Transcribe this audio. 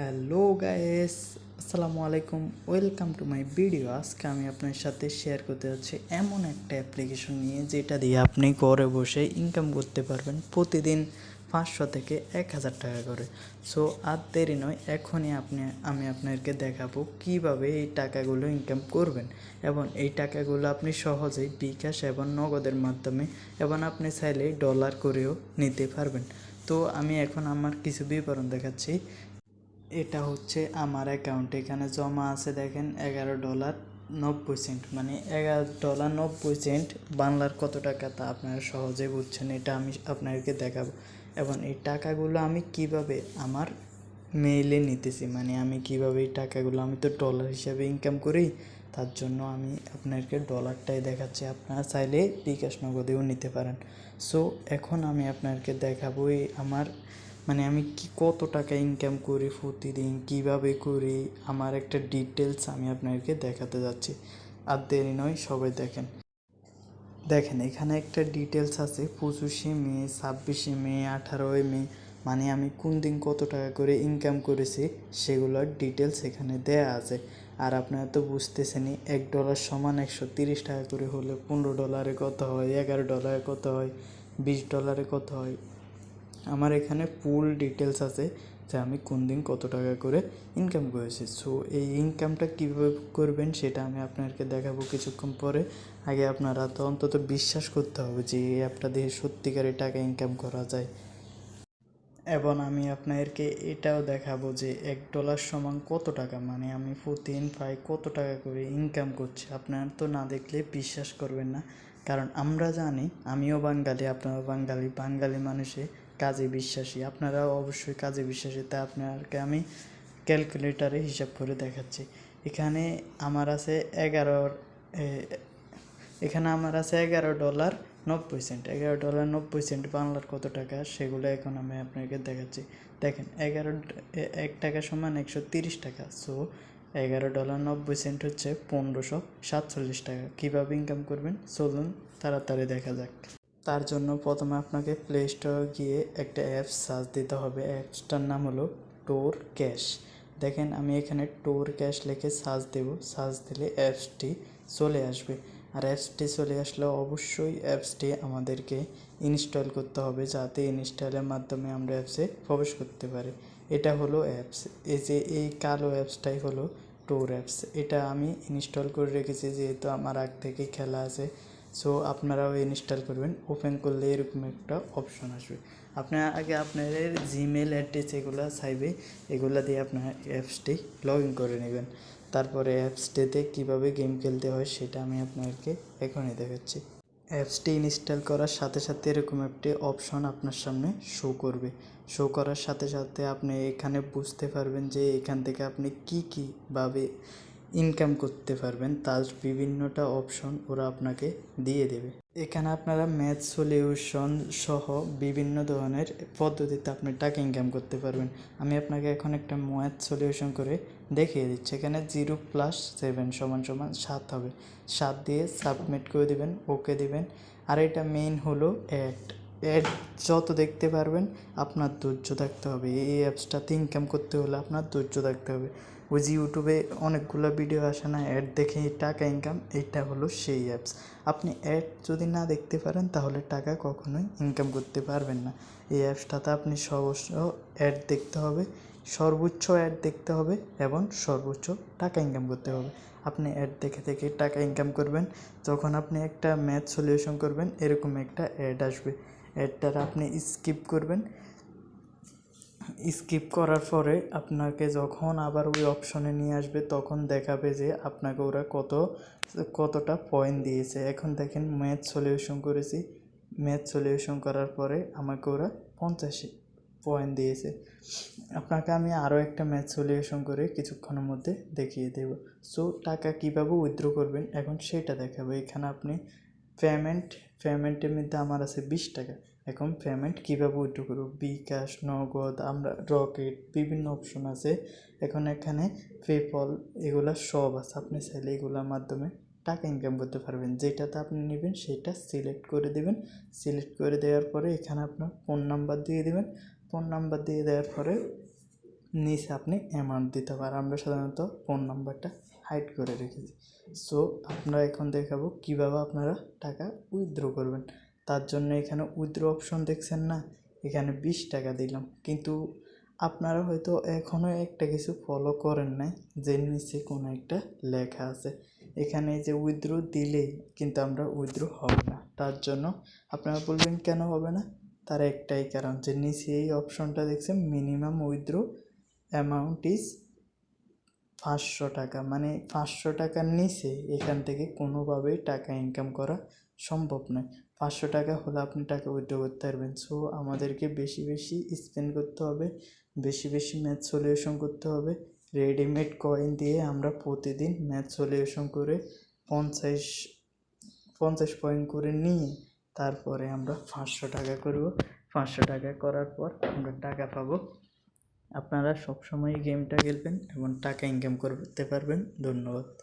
Hello guys, আসসালামু আলাইকুম। Welcome to my video. আজকে আমি আপনার সাথে শেয়ার করতে যাচ্ছি এমন একটা অ্যাপ্লিকেশন নিয়ে, যেটা দিয়ে আপনি ঘরে বসে ইনকাম করতে পারবেন প্রতিদিন পাঁচশো থেকে এক হাজার টাকা করে। সো আর দেরি নয়, এখনই আপনি, আমি আপনাদেরকে দেখাবো কীভাবে এই টাকাগুলো ইনকাম করবেন। এবং এই টাকাগুলো আপনি সহজেই বিকাশ এবং নগদের মাধ্যমে, এবং আপনি চাইলে ডলার করেও নিতে পারবেন। তো, আমি এখন আমার কিছু বিবরণ দেখাচ্ছি। এটা হচ্ছে আমার অ্যাকাউন্টে এখানে জমা আছে দেখেন এগারো ডলার নব্বই সেন্ট মানে এগারো ডলার নব্বই সেন্ট বাংলার কত টাকা তা আপনারা সহজে বুঝছেন, এটা আমি আপনাদেরকে দেখাবো। এবং এই টাকাগুলো আমি কীভাবে আমার মেইলে নিতেছি মানে আমি কীভাবে এই টাকাগুলো আমি তো ডলার হিসাবে ইনকাম করি, তার জন্য আমি আপনাদেরকে ডলারটাই দেখাচ্ছি, আপনারা চাইলে বিকাশ নগদেও নিতে পারেন। সো এখন আমি আপনাদেরকে দেখাবো এই আমার মানে আমি কি কত টাকা ইনকাম করি প্রতিদিন, কীভাবে করি, আমার একটা ডিটেলস আমি আপনাদেরকে দেখাতে যাচ্ছি। আর দেরি নয়, সবাই দেখেন। দেখেন, এখানে একটা ডিটেলস আছে, পঁচিশে মে, ছাব্বিশে মে, আঠারোই মে মানে আমি কোন দিন কত টাকা করে ইনকাম করেছি, সেগুলোর ডিটেলস এখানে দেয়া আছে। আর আপনারা তো বুঝতেছেনই, এক ডলার সমান একশো তিরিশ টাকা করে হলে পনেরো ডলারে কত হয়, এগারো ডলারে কত হয়, বিশ ডলারে কত হয় আমার এখানে ফুল ডিটেলস আছে যে আমি কোন দিন কত টাকা করে ইনকাম করেছি। সো এই ইনকামটা কীভাবে করবেন সেটা আমি আপনাকে দেখাবো কিছুক্ষণ পরে। আগে আপনারা তো অন্তত বিশ্বাস করতে হবে যে এই অ্যাপটা দিয়ে সত্যিকারের টাকা ইনকাম করা যায়। এবং আমি আপনাদেরকে এটাও দেখাবো যে এক ডলার সমান কত টাকা মানে আমি প্রতিদিন প্রায় কত টাকা করে ইনকাম করছি। আপনারা তো না দেখলে বিশ্বাস করবেন না। কারণ আমরা জানি, আমিও বাঙালি, আপনারাও বাঙালি বাঙালি মানুষে কাজে বিশ্বাসী। আপনারাও অবশ্যই কাজে বিশ্বাসী। তা আপনাকে আমি ক্যালকুলেটারে হিসাব করে দেখাচ্ছি। এখানে আমার আছে এগারোর এখানে আমার আছে এগারো ডলার নব্বই সেন্ট। এগারো ডলার নব্বই সেন্ট বাংলার কত টাকা? সেগুলো এখন আমি আপনাকে দেখাচ্ছি। দেখেন, এগারো এক টাকা সমান একশো তিরিশ টাকা। সো, এগারো ডলার নব্বই সেন্ট হচ্ছে পনেরোশো সাতচল্লিশ টাকা। কীভাবে ইনকাম করবেন? চলুন তাড়াতাড়ি দেখা যাক। তার জন্য প্রথমে আপনাকে প্লে স্টোরে গিয়ে একটা অ্যাপস সার্চ দিতে হবে। অ্যাপসটার নাম হলো টোর ক্যাশ দেখেন, আমি এখানে টোর ক্যাশ লিখে সার্চ দেব। সার্চ দিলে অ্যাপসটি চলে আসবে। আর অ্যাপসটি চলে আসলে অবশ্যই অ্যাপসটি আমাদেরকে ইনস্টল করতে হবে যাতে ইনস্টলের মাধ্যমে আমরা অ্যাপসে প্রবেশ করতে পারি। এটা হলো অ্যাপস এই যে, এই কালো অ্যাপসটাই হলো টোর অ্যাপস এটা আমি ইনস্টল করে রেখেছি যেহেতু আমার আগ থেকেই খেলা আছে। সো আপনারাও ইনস্টল করবেন। ওপেন করলে এরকম একটা অপশন আসবে। আপনার আগে আপনাদের জিমেল অ্যাড্রেস এগুলো চাইবে, এগুলো দিয়ে আপনার অ্যাপসটি লগ ইন করে নেবেন। তারপরে অ্যাপসটিতে কীভাবে গেম খেলতে হয় সেটা আমি আপনাদেরকে এখনই দেখাচ্ছি। অ্যাপসটি ইনস্টল করার সাথে সাথে এরকম একটি অপশন আপনার সামনে শো করবে। শো করার সাথে সাথে আপনি এখানে বুঝতে পারবেন যে এখান থেকে আপনি কী কীভাবে ইনকাম করতে পারবেন, তার বিভিন্নটা অপশন ওরা আপনাকে দিয়ে দেবে। এখানে আপনারা ম্যাথ সলিউশন সহ বিভিন্ন ধরনের পদ্ধতিতে আপনি টাকা ইনকাম করতে পারবেন। আমি আপনাকে এখন একটা ম্যাথ সলিউশন করে দেখিয়ে দিচ্ছি। এখানে জিরো প্লাস সেভেন সমান সমান সাত হবে। সাত দিয়ে সাবমিট করে দিবেন ওকে দিবেন। আর এটা মেইন হলো অ্যাড অ্যাড যত দেখতে পারবেন, আপনার ধৈর্য থাকতে হবে। এই অ্যাপসটাতে ইনকাম করতে হলে আপনার ধৈর্য থাকতে হবে। ওই যে ইউটিউবে অনেকগুলো ভিডিও আসে না অ্যাড দেখে টাকা ইনকাম এইটা হলো সেই অ্যাপস আপনি অ্যাড যদি না দেখতে পারেন, তাহলে টাকা কখনোই ইনকাম করতে পারবেন না। এই অ্যাপসটাতে আপনি সর্বস্ব অ্যাড দেখতে হবে, সর্বোচ্চ অ্যাড দেখতে হবে এবং সর্বোচ্চ টাকা ইনকাম করতে হবে। আপনি অ্যাড দেখে দেখে টাকা ইনকাম করবেন, যখন আপনি একটা ম্যাথ সলিউশন করবেন, এরকম একটা অ্যাড আসবে। অ্যাডটার আপনি স্কিপ করবেন স্কিপ করার পরে আপনাকে যখন আবার ওই অপশনে নিয়ে আসবে, তখন দেখাবে যে আপনাকে ওরা কত, কতটা পয়েন্ট দিয়েছে। এখন দেখেন ম্যাথ সলিউশন করেছি। ম্যাথ সলিউশন করার পরে আমাকে ওরা পঞ্চাশি পয়েন্ট দিয়েছে। আপনাকে আমি আরও একটা ম্যাথ সলিউশন করে কিছুক্ষণের মধ্যে দেখিয়ে দেব। সো টাকা কীভাবে উইথড্র করবেন? এখন সেটা দেখাবো। এখানে আপনি পেমেন্ট পেমেন্টের মধ্যে আমার আছে বিশ টাকা। এখন পেমেন্ট কীভাবে উইথড্র করব? বিকাশ নগদ, আমরা রকেট বিভিন্ন অপশন আছে। এখন এখানে পেপল এগুলো সব আছে। আপনি চাইলে এগুলোর মাধ্যমে টাকা ইনকাম করতে পারবেন। যেটাতে আপনি নেবেন সেটা সিলেক্ট করে দেবেন। সিলেক্ট করে দেওয়ার পরে এখানে আপনার ফোন নাম্বার দিয়ে দেবেন। ফোন নাম্বার দিয়ে দেওয়ার পরে নিচে আপনি অ্যামাউন্ট দিতে আর আমরা সাধারণত ফোন নাম্বারটা হাইড করে রেখেছি। সো আমরা এখন দেখাবো কীভাবে আপনারা টাকা উইথড্র করবেন। তার জন্য এখানে উইথড্র অপশন দেখছেন না? এখানে বিশ টাকা দিলাম। কিন্তু আপনারা হয়তো এখনও একটা কিছু ফলো করেন নাই, যে নিচে কোনো একটা লেখা আছে। এখানে যে উইথড্র দিলেই কিন্তু আমরা উইথড্র হবে না। তার জন্য আপনারা বলবেন, কেন হবে না? তার একটাই কারণ যে নিচে এই অপশনটা দেখছেন, মিনিমাম উইথড্র অ্যামাউন্ট ইজ পাঁচশো টাকা। মানে পাঁচশো টাকার নিচে এখান থেকে কোনোভাবেই টাকা ইনকাম করা সম্ভব নয়। পাঁচশো টাকা হলে আপনি টাকা উইথড্র করতে পারবেন। সো আমাদেরকে বেশি বেশি স্পেন্ড করতে হবে, বেশি বেশি ম্যাথ সলিউশন করতে হবে। রেডিমেড কয়েন দিয়ে আমরা প্রতিদিন ম্যাথ সলিউশন করে পঞ্চাশ পঞ্চাশ পয়েন্ট করে নিয়ে তারপরে আমরা পাঁচশো টাকা করব। পাঁচশো টাকা করার পর আমরা টাকা পাবো। আপনারা সবসময় গেমটা খেলবেন এবং টাকা ইনকাম করতে পারবেন। ধন্যবাদ।